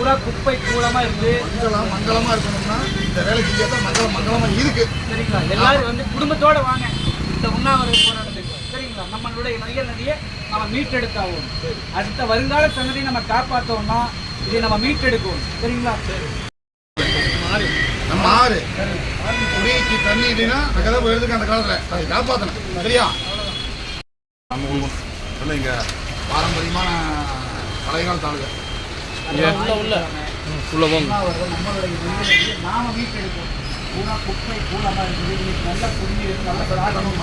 பூரா குப்பை கூலமா இருக்கு மங்களம் மங்களமா இருக்கணும்னா இந்த வேலை செஞ்சாதான் மங்களம் மங்களமா இருக்கு. சரிங்களா? எல்லாரும் வந்து குடும்பத்தோட வாங்க. இந்த உண்ணாவிரத போராட்டத்துக்கு. சரிங்களா? நம்மளுடைய நதிகள் நதியை நம்ம மீட்டெடுத்தாகும் அடுத்த வருங்கால சந்ததியை நம்ம காப்பாற்றோம்னா இதை நம்ம மீட்டெடுக்கும் சரிங்களா? நம்ம ஆறு குடிக்கு தண்ணி இல்லைன்னா கதை எழுதுக்கு அந்த காலத்துல. அதை காப்பாற்றணும் சரியா? நம்ம ஊர். இல்லை இங்க பாரம்பரியமான பழைய கால தாளுங்க உண்ணாவிரதம் நம்மளுடைய நதிகள் நதியை நாம மீட்டெடுக்கும் பூரா குப்பை கூலமா இருக்குது நல்ல குடிநீர் நல்ல சாதனம்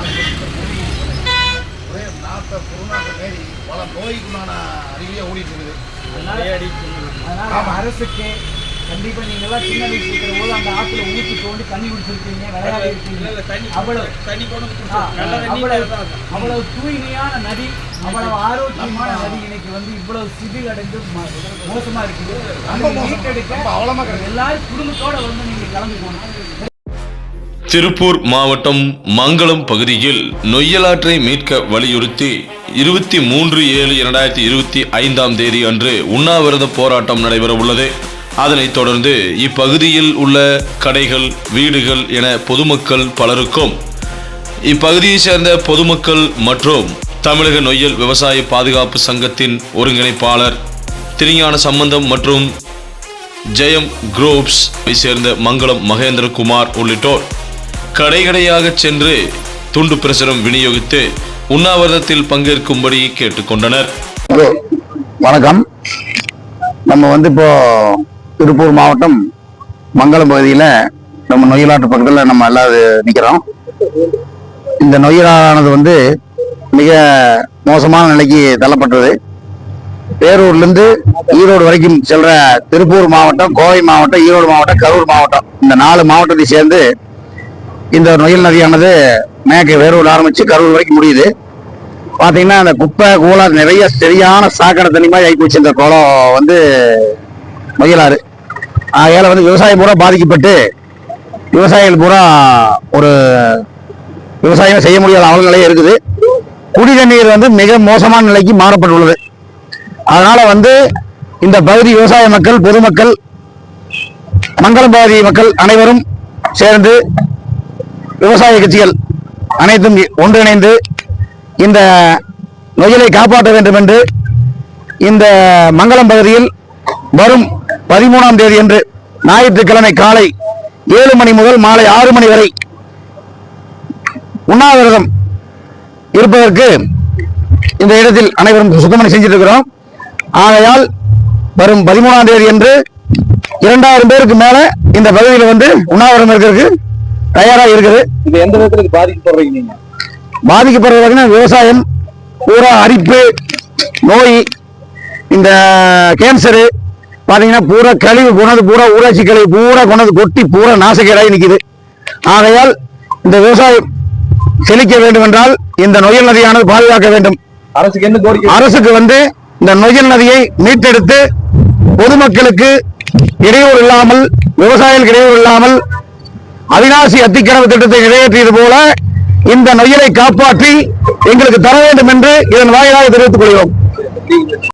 ஒரே நாட்ட கொரோனாட்ட மாரி பல நோய்க்குண்டான அறிவியே ஓடிட்டு இருக்குது. அதனால அரசுக்கு கண்டிப்பா நீங்க எல்லாம் சின்ன வயசுல இருக்கிற போது அந்த ஆத்துல ஊத்தி தோண்டி தண்ணி குடிச்சிருக்கீங்க விளையாடி இருக்கீங்க. அவ்வளவு. தூய்மையான நதி அவ்வளவு ஆரோக்கியமான நதி இன்னைக்கு வந்து இவ்வளவு சிதில் அடைந்து மோசமா இருக்குது. எல்லாரும் குடும்பத்தோட வந்து நீங்க கிளம்பி போகணும் திருப்பூர் மாவட்டம் மங்களம் பகுதியில் நொய்யலாற்றை மீட்க வலியுறுத்தி இருபத்தி மூன்று ஏழு இரண்டாயிரத்தி இருபத்தி ஐந்தாம் தேதி அன்று உண்ணாவிரத போராட்டம் நடைபெற உள்ளது அதனைத் தொடர்ந்து இப்பகுதியில் உள்ள கடைகள் வீடுகள் என பொதுமக்கள் பலருக்கும் இப்பகுதியைச் சேர்ந்த பொதுமக்கள் மற்றும் தமிழக நொய்யல் விவசாய பாதுகாப்பு சங்கத்தின் ஒருங்கிணைப்பாளர் திருஞான சம்பந்தம் மற்றும் ஜெயம் குரூப்ஸ் சேர்ந்த மங்களம் மகேந்திரகுமார் உள்ளிட்டோர் கடைகடையாக சென்று துண்டு பிரசுரம் விநியோகித்து உண்ணாவிரதத்தில் பங்கேற்கும்படி கேட்டுக்கொண்டனர். வணக்கம். நம்ம வந்து இப்போ திருப்பூர் மாவட்டம் மங்களம் பகுதியில் நம்ம நொய்யலாட்டு பக்கத்தில் நம்ம எல்லாரும் நிற்கிறோம் இந்த நொய்யலானது வந்து மிக மோசமான நிலைக்கு தள்ளப்பட்டது. பேரூர்லேருந்து ஈரோடு வரைக்கும் செல்கிற திருப்பூர் மாவட்டம் கோவை மாவட்டம் ஈரோடு மாவட்டம் கரூர் மாவட்டம் இந்த நாலு மாவட்டத்தை சேர்ந்து இந்த நொயில் நதியானது மேற்கு வேரூர் ஆரம்பித்து கரூர் வரைக்கும் முடியுது. பார்த்தீங்கன்னா அந்த குப்பை கூலா நிறைய சரியான சாக்கடை தண்ணி மாதிரி ஆகி போச்சு. இந்த குளம் வந்து மயிலாறு ஆகையால் வந்து விவசாயம் பூரா பாதிக்கப்பட்டு விவசாயிகள் பூரா ஒரு விவசாயம் செய்ய முடியாத அவலநிலையே இருக்குது. குடி தண்ணீர் வந்து மிக மோசமான நிலைக்கு மாறப்பட்டுள்ளது. அதனால் வந்து இந்த பகுதி விவசாய மக்கள் பொதுமக்கள் மங்களம் பகுதி மக்கள் அனைவரும் சேர்ந்து விவசாய கட்சிகள் அனைத்தும் ஒன்றிணைந்து இந்த நொயலை காப்பாற்ற வேண்டும் என்று இந்த மங்களம் பகுதியில் வரும் பதிமூணாம் தேதி அன்று ஞாயிற்றுக்கிழமை காலை ஏழு மணி முதல் மாலை ஆறு மணி வரை உண்ணாவிரதம் இருப்பதற்கு இந்த இடத்தில் அனைவரும் சுத்தமணி செஞ்சிட்டு இருக்கிறோம் ஆகையால் வரும் பதிமூணாம் தேதி அன்று இரண்டாயிரம் பேருக்கு மேல இந்த பகுதியில் வந்து உண்ணாவிரதம் இருக்கிறதுக்கு தயாராக இருக்குது. இது எந்த விதத்துல பாதிக்கப்படுறீங்க நீங்க? பாதிக்கப்படுறதுனா விவசாயம் பூரா அரிப்பு நோய் இந்த கேன்சரு பாத்தீங்கன்னா பூரா கழிவு கொண்டது பூரா ஊராட்சி கழிவு பூரா கொண்டது கொட்டி பூரா நாசக்கேடாகி நிக்குது. ஆகையால் இந்த விவசாயம் செழிக்க வேண்டும் என்றால் இந்த நொயல் நதியானது பாதுகாக்க வேண்டும். அரசுக்கு என்ன கோரிக்கை? அரசுக்கு வந்து இந்த நொயல் நதியை மீட்டெடுத்து பொதுமக்களுக்கு இடையூறு இல்லாமல் விவசாயிகளுக்கு இடையூறு இல்லாமல் அவினாசி அத்திக்கடவு திட்டத்தை நிறைவேற்றியது போல இந்த நொயலை காப்பாற்றி எங்களுக்கு தர வேண்டும் என்று இதன் வாயிலாக தெரிவித்துக் கொள்கிறோம்.